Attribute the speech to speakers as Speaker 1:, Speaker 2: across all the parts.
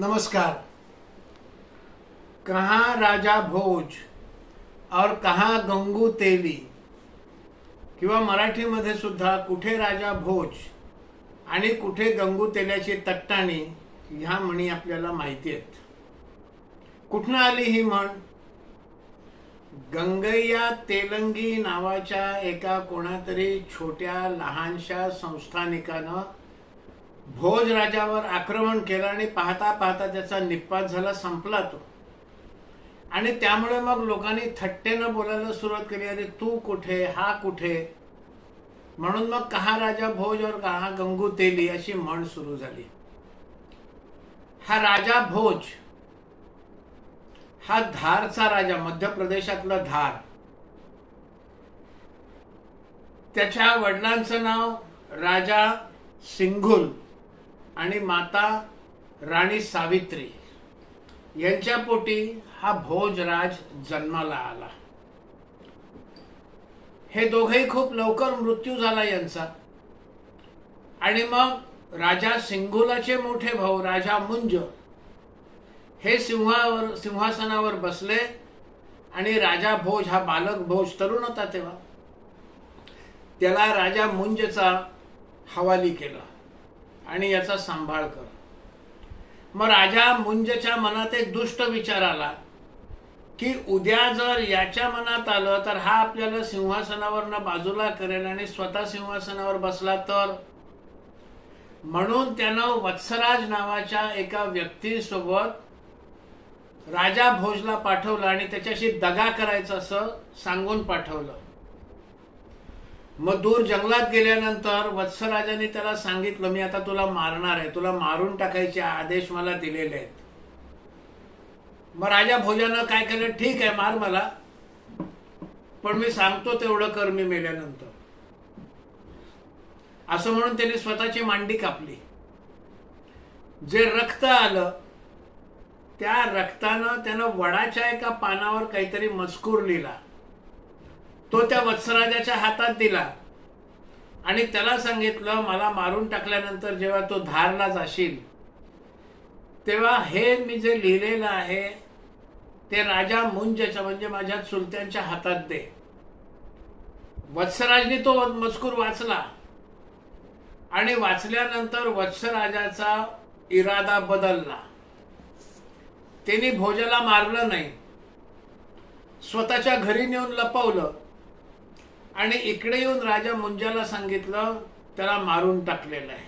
Speaker 1: नमस्कार। कहाँ राजा भोज और कहाँ गंगू तेली? किंवा मराठीमध्ये सुद्धा कुठे राजा भोज आणि कुठे गंगू तेल्याची तट्टाणी ह्या म्हणी आपल्याला माहिती आहेत. कुठनं आली ही म्हण? गंगैया तेलंगी नावाच्या एका कोणातरी छोट्या लहानशा संस्थानिकानं भोज राजावर आक्रमण केलं आणि पाहता पाहता त्याचा निपात झाला संपला तो. आणि त्यामुळे मग लोकांनी थट्टेनं बोलायला सुरुवात केली अरे तू कुठे? हा कुठे? म्हणून मग कहा राजा भोज और कहा गंगू तेली अशी म्हण सुरू झाली. हा राजा भोज हा धारचा राजा मध्य प्रदेशातला धार. त्याच्या वडिलांचं नाव राजा सिंघुल. आणि माता राणी सावित्री यांच्या पोटी हा भोजराज जन्माला आला. हे दोघेही खूप लवकर मृत्यू झाला यांचा. आणि मग राजा सिंगुलाचे मोठे भाऊ राजा मुंज हे सिंहावर सिंहासनावर बसले आणि राजा भोज हा बालक भोज तरुण होता तेव्हा. त्याला राजा मुंजचा हवाली केला. आणि याचा सांभाळ कर. मग राजा मुंजच्या मनात एक दुष्ट विचार आला की उद्या जर याच्या मनात आलं तर हा आपल्याला सिंहासनावर बाजूला करेल आणि स्वतः सिंहासनावर बसला तर? म्हणून त्यानं वत्सराज नावाच्या एका व्यक्तीसोबत राजा भोजला पाठवलं आणि त्याच्याशी दगा करायचं असं सांगून पाठवलं. मग दूर जंगलात गेल्यानंतर वत्सराजाने त्याला सांगितलं मी आता तुला मारणार आहे. तुला मारून टाकायचे आदेश मला दिलेले आहेत. मग राजा भोजानं काय केलं? ठीक आहे मार मला. पण मी सांगतो तेवढं कर मी मेल्यानंतर. असं म्हणून त्याने स्वतःची मांडी कापली. जे रक्त आलं त्या रक्तानं त्यानं वडाच्या एका पानावर काहीतरी मजकूर लिहिला. तो त्या वत्सराजाच्या हातात दिला. आणि त्याला सांगितलं मला मारून टाकल्यानंतर जेव्हा तो धारला जाशील तेव्हा हे मी जे लिहिलेलं आहे ते राजा मुंजच्या म्हणजे माझ्या चुलत्यांच्या हातात दे. वत्सराजने तो मजकूर वाचला. आणि वाचल्यानंतर वत्सराजाचा इरादा बदलला. त्यांनी भोजाला मारलं नाही. स्वतःच्या घरी नेऊन लपवलं. आणि इकडे येऊन राजा मुंजाला सांगितलं त्याला मारून टाकलेलं आहे.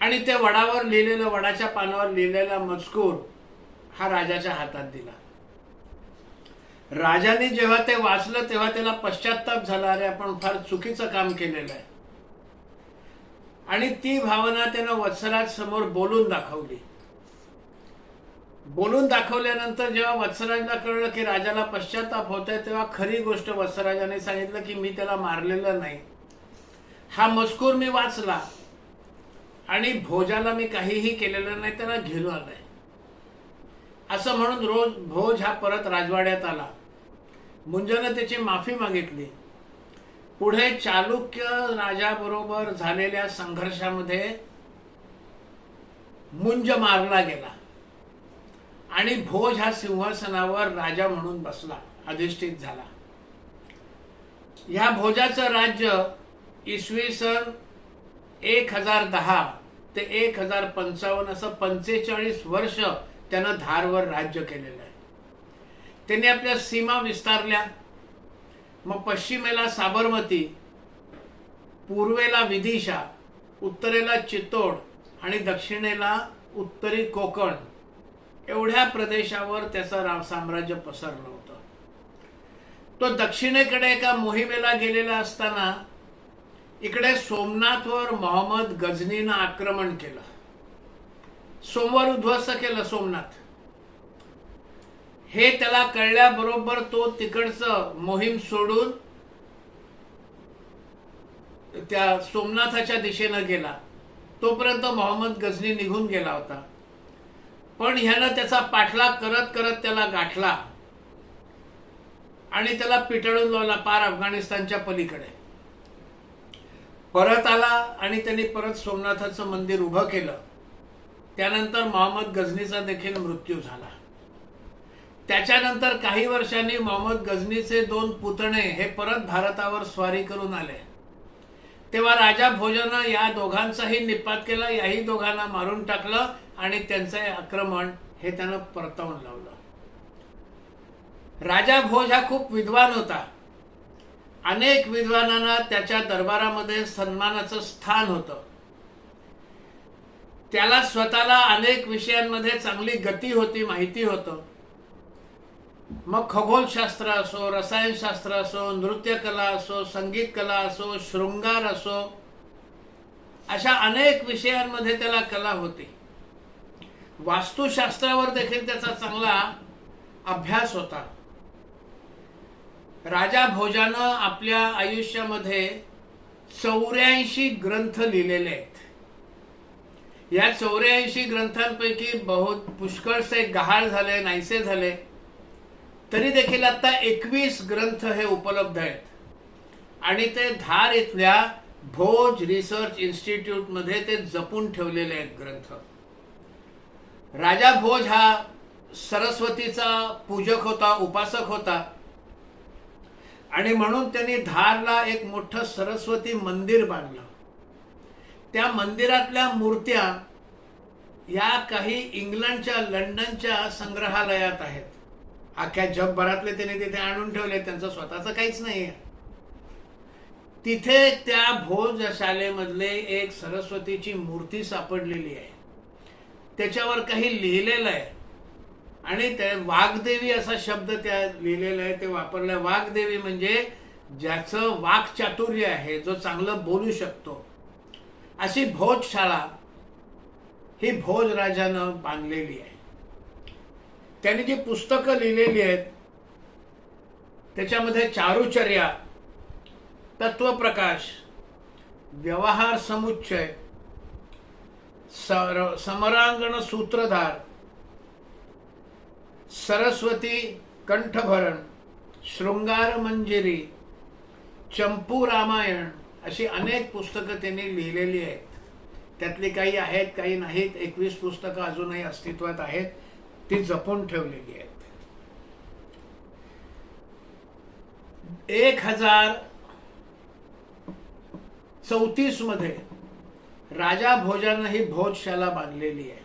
Speaker 1: आणि ते वडावर लिहिलेलं वडाच्या पानावर लिहिलेला मजकूर हा राजाच्या हातात दिला. राजाने जेव्हा ते वाचलं तेव्हा त्याला पश्चाताप झाला. अरे आपण फार चुकीचं काम केलेलं आहे. आणि ती भावना त्यानं वत्सराज समोर बोलून दाखवली. बोलून दाखवल्यानंतर जेव्हा वत्सराजला कळलं की राजाला पश्चाताप होत आहे तेव्हा खरी गोष्ट वत्सराजाने सांगितलं की मी त्याला मारलेलं नाही. हा मजकूर मी वाचला आणि भोजाला मी काहीही केलेलं नाही त्याला घेऊन आलंय. असं म्हणून रोज भोज हा परत राजवाड्यात आला. मुंजानं त्याची माफी मागितली. पुढे चालुक्य राजाबरोबर झालेल्या संघर्षामध्ये मुंज मारला गेला. आणि भोज हा सिंहासनावर राजा म्हणून बसला अधिष्ठित झाला. ह्या भोजाचं राज्य इसवी सन एक हजार दहा ते एक हजार पंचावन्न असं पंचेचाळीस वर्ष त्यानं धारवर राज्य केलेलं आहे. त्यांनी आपल्या सीमा विस्तारल्या. मग पश्चिमेला साबरमती पूर्वेला विदिशा उत्तरेला चित्तोड आणि दक्षिणेला उत्तरी कोकण एवढ्या प्रदेशावर त्याचं राव साम्राज्य पसरलं होतं. तो दक्षिणेकडे एका मोहिमेला गेलेला असताना इकडे सोमनाथवर मोहम्मद गजनीनं आक्रमण केलं. सोमवार उद्ध्वस्त केलं सोमनाथ. हे त्याला कळल्याबरोबर तो तिकडचं मोहीम सोडून त्या सोमनाथाच्या दिशेनं गेला. तोपर्यंत मोहम्मद गजनी निघून गेला होता. पण ह्यानं त्याचा पाठलाग करत करत त्याला गाठला. आणि त्याला पिटळून लावला पार अफगाणिस्तानच्या पलीकडे. परत आला आणि त्यांनी परत सोमनाथाचं मंदिर उभं केलं. त्यानंतर मोहम्मद गझनीचा देखील मृत्यू झाला. त्याच्यानंतर काही वर्षांनी मोहम्मद गझनीचे दोन पुतणे हे परत भारतावर स्वारी करून आले. तेव्हा राजा भोजानं या दोघांचाही निपात केला याही दोघांना मारून टाकलं आणि त्यांचं हे आक्रमण हे त्यानं परतवून लावलं. राजा भोज हा खूप विद्वान होता. अनेक विद्वानांना त्याच्या दरबारामध्ये सन्मानाचं स्थान होतं. त्याला स्वतःला अनेक विषयांमध्ये चांगली गती होती माहिती होतं. मग खगोलशास्त्र असो रसायनशास्त्र असो नृत्यकला असो संगीत कला असो शृंगार असो अशा अनेक विषयांमध्ये त्याला कला होती. वास्तुशास्त्रावर देखील त्याचा चांगला अभ्यास होता. राजा भोजानं आपल्या आयुष्यामध्ये चौऱ्याऐंशी ग्रंथ लिहिलेले आहेत. या चौऱ्याऐंशी ग्रंथांपैकी बहुत पुष्कळसे गहाळ झाले नाहीसे झाले. तरी देखील आता एकवीस ग्रंथ हे उपलब्ध आहेत. आणि ते धार इथल्या भोज रिसर्च इन्स्टिट्यूटमध्ये ते जपून ठेवलेले आहेत ग्रंथ. राजा भोज हा सरस्वतीचा पूजक होता उपासक होता. आणि म्हणून त्यांनी धारला एक मोठं सरस्वती मंदिर बांधलं. त्या मंदिरातल्या मूर्त्या या काही इंग्लंडच्या लंडनच्या संग्रहालयात आहेत. अख्ख्या जगभरातले त्यांनी तिथे आणून ठेवले त्यांचं स्वतःचं काहीच नाही तिथे त्या भोज शालेमधले एक सरस्वतीची मूर्ती सापडलेली आहे. त्याच्यावर काही लिहिलेलं आहे. आणि ते वाघदेवी असा शब्द त्या लिहिलेला आहे ते वापरलाय. वाघदेवी म्हणजे ज्याचं वाक्चातुर्य आहे जो चांगलं बोलू शकतो. अशी भोजशाळा ही भोज राजानं बांधलेली आहे. त्यांनी जी पुस्तकं लिहिलेली आहेत त्याच्यामध्ये चारुचर्या तत्वप्रकाश व्यवहार समुच्चय सर समरांगण सूत्रधार सरस्वती कंठभरण शृंगार मंजिरी चंपू रामायण अशी अनेक पुस्तकं त्यांनी लिहिलेली आहेत. त्यातली काही आहेत काही नाहीत. एकवीस पुस्तकं अजूनही अस्तित्वात आहेत. ती जपून ठेवलेली आहेत. एक हजार चौतीसमध्ये राजा भोजानं ही भोजशाला बांधलेली आहे.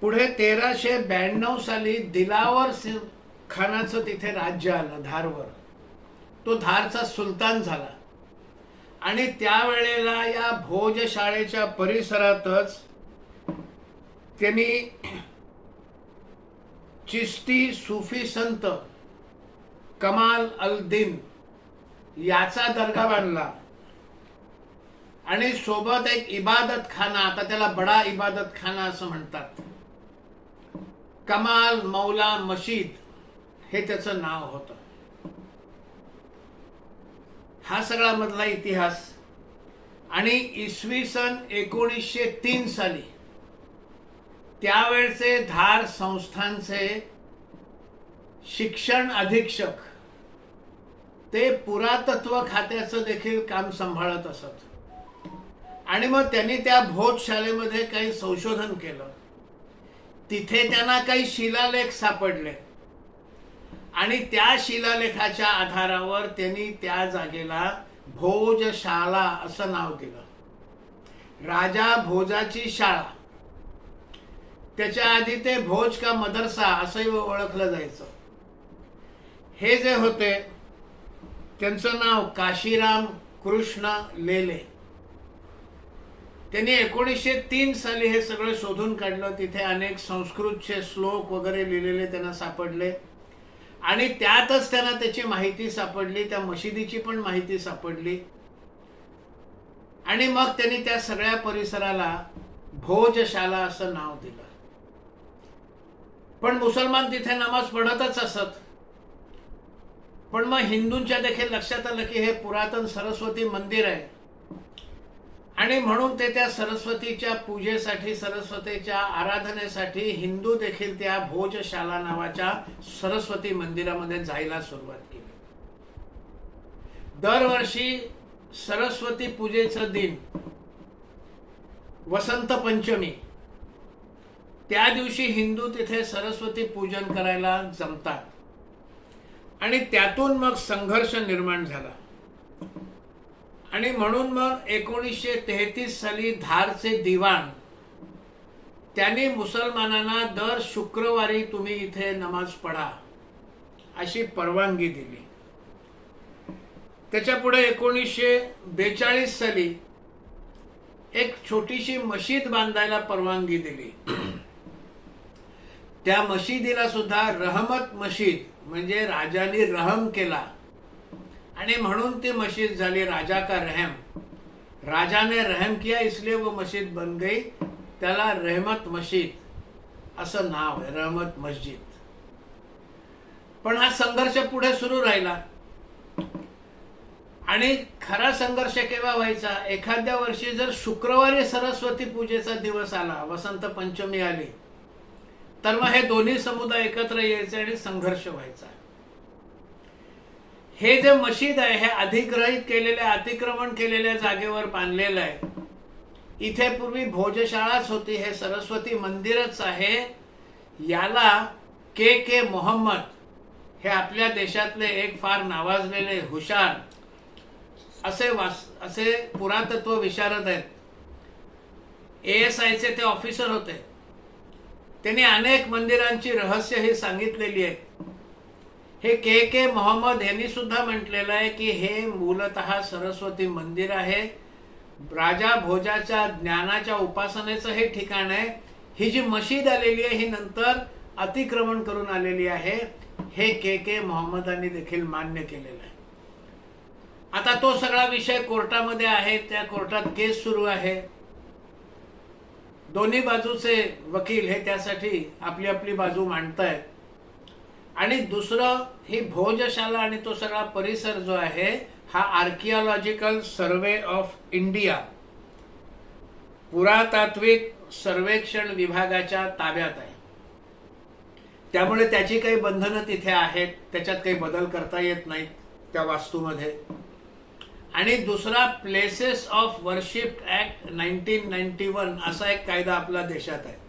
Speaker 1: पुढे तेराशे ब्याण्णव साली दिलावर सिंह खानाचं तिथे राज्य आलं धारवर. तो धारचा सुलतान झाला. आणि त्यावेळेला या भोजशाळेच्या परिसरातच त्यांनी चिस्ती सुफी संत कमाल अल दिन याचा दर्गा बांधला. आणि सोबत एक इबादत खाना आता त्याला बडा इबादत खाना असं म्हणतात. कमाल मौला मशीद हे त्याचं नाव होतं. हा सगळा मधला इतिहास. आणि इसवी सन एकोणीसशे तीन साली त्यावेळचे धार संस्थांचे शिक्षण अधीक्षक ते पुरातत्व खात्याचं देखील काम सांभाळत असत. आणि मग त्यांनी त्या भोजशाळेमध्ये काही संशोधन केलं. तिथे त्यांना काही शिलालेख सापडले. आणि त्या शिलालेखाच्या आधारावर त्यांनी त्या जागेला भोजशाला असं नाव दिलं. राजा भोजाची शाळा. त्याच्या आधी ते भोज का मदरसा असंही ओळखलं जायचं. हे जे होते त्यांचं नाव काशीराम कृष्ण लेले. त्यांनी एकोणीसशे तीन साली हे सगळं शोधून काढलं. तिथे अनेक संस्कृतचे श्लोक वगैरे लिहिलेले त्यांना सापडले. आणि त्यातच त्यांना त्याची माहिती सापडली त्या मशिदीची पण माहिती सापडली. आणि मग त्यांनी त्या सगळ्या परिसराला भोजशाला असं नाव दिलं. पण मुसलमान तिथे नमाज पढतच असत. पण मग हिंदूंच्या देखील लक्षात आलं की हे पुरातन सरस्वती मंदिर आहे. आणि म्हणून ते त्या सरस्वतीच्या पूजेसाठी सरस्वतीच्या आराधनेसाठी हिंदू देखील त्या भोजशाला नावाच्या सरस्वती मंदिरामध्ये जायला सुरुवात केली. दरवर्षी सरस्वती पूजेचं दिन वसंत पंचमी त्या दिवशी हिंदू तिथे सरस्वती पूजन करायला जमतात. आणि त्यातून मग संघर्ष निर्माण झाला. आणि म्हणून मग एकोणीसशे तेहतीस साली धारचे दिवाण त्यांनी मुसलमानांना दर शुक्रवारी तुम्ही इथे नमाज पढा अशी परवानगी दिली. त्याच्या पुढे एकोणीसशे बेचाळीस साली एक छोटीशी मशीद बांधायला परवानगी दिली. त्या मशिदीला सुद्धा रहमत मशीद म्हणजे राजाने रहम केला. आणि म्हणून ती मशीद झाली राजा का रहम. राजा ने रहम किया इसलिए वो मशीद बन गई. त्याला रहमत मशीद असं नाव आहे रहमत मस्जिद. पण हा संघर्ष पुढे सुरू राहिला. आणि खरा संघर्ष केव्हा व्हायचा? एखाद्या वर्षी जर शुक्रवारी सरस्वती पूजेचा दिवस आला वसंत पंचमी आली तर मग हे दोन्ही समुदाय एकत्र यायचे आणि संघर्ष व्हायचा. हे जे मशीद आहे हे अधिग्रहित केलेल्या अतिक्रमण केलेल्या जागेवर बांधलेलं आहे. इथे पूर्वी भोजशाळाच होती हे सरस्वती मंदिरच आहे. याला के के मोहम्मद हे आपल्या देशातले एक फार नावाजलेले हुशार असे वास असे पुरातत्व विशारद आहेत. ए एस आयचे ते ऑफिसर होते. त्यांनी अनेक मंदिरांची रहस्य ही सांगितलेली आहेत. हे के के मोहम्मद यांनी सुद्धा म्हटलेलं आहे की हे मूलत सरस्वती मंदिर आहे. राजा भोजाच्या ज्ञानाच्या उपासनेचं हे ठिकाण आहे. ही जी मशीद आलेली आहे ही नंतर अतिक्रमण करून आलेली आहे. हे के के मोहम्मदांनी देखील मान्य केलेलं आहे. आता तो सगळा विषय कोर्टामध्ये आहे. त्या कोर्टात केस सुरू आहे. दोन्ही बाजूचे वकील हे त्यासाठी आपली आपली बाजू मांडतायत. आणि दुसरं ही भोजशाला आणि तो सगळा परिसर जो आहे हा आर्किओलॉजिकल सर्वे ऑफ इंडिया पुरातात्विक सर्वेक्षण विभागाच्या ताब्यात आहे. त्यामुळे त्याची काही बंधनं तिथे आहेत त्याच्यात काही बदल करता येत नाहीत त्या वास्तूमध्ये. आणि दुसरा places of worship act nineteen ninety one असा एक कायदा आपल्या देशात आहे.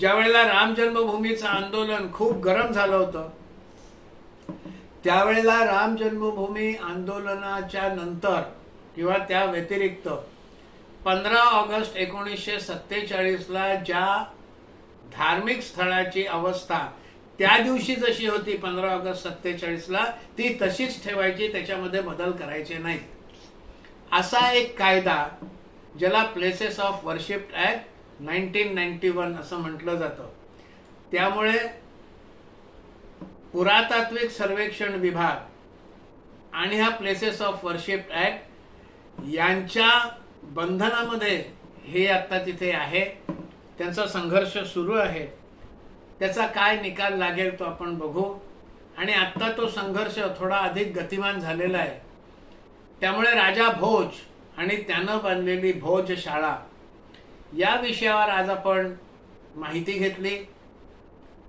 Speaker 1: ज्या वेळेला राम जन्मभूमीचं आंदोलन खूप गरम झालं होतं त्यावेळेला राम जन्मभूमी आंदोलनाच्या नंतर किंवा त्या व्यतिरिक्त पंधरा ऑगस्ट एकोणीसशे सत्तेचाळीसला ज्या धार्मिक स्थळाची अवस्था त्या दिवशी जशी होती पंधरा ऑगस्ट सत्तेचाळीसला ती तशीच ठेवायची त्याच्यामध्ये बदल करायचे नाही असा एक कायदा ज्याला places of worship act nineteen ninety one असं म्हटलं जातं. त्यामुळे पुरातात्विक सर्वेक्षण विभाग आणि हा प्लेसेस ऑफ वर्शिप ऍक्ट यांच्या बंधनामध्ये हे आता तिथे आहे. त्यांचा संघर्ष सुरू आहे. त्याचा काय निकाल लागेल तो आपण बघू. आणि आत्ता तो संघर्ष थोडा अधिक गतिमान झालेला आहे. त्यामुळे राजा भोज आणि त्यानं बांधलेली भोज शाळा या विषयावर आज आपण माहिती घेतली.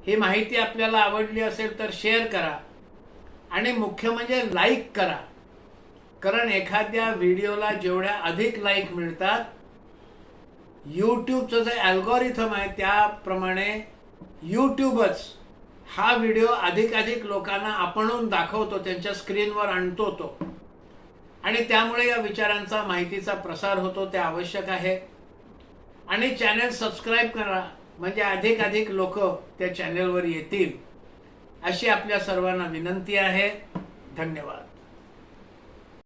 Speaker 1: ही माहिती आपल्याला आवडली असेल तर शेअर करा आणि मुख्य म्हणजे लाईक करा. कारण एखाद्या व्हिडिओला जेवढ्या अधिक लाईक मिळतात यूट्यूबचं जे अल्गोरिथम आहे त्याप्रमाणे यूट्यूबच हा व्हिडिओ अधिकाधिक लोकांना आपणून दाखवतो त्यांच्या स्क्रीनवर आणतो तो. आणि त्यामुळे या विचारांचा माहितीचा प्रसार होतो ते आवश्यक आहे. आणि चॅनल सबस्क्राईब करा. म्हणजे अधिक अधिक लोक त्या चॅनलवर येतील. अशी आपल्या सर्वांना विनंती आहे. धन्यवाद.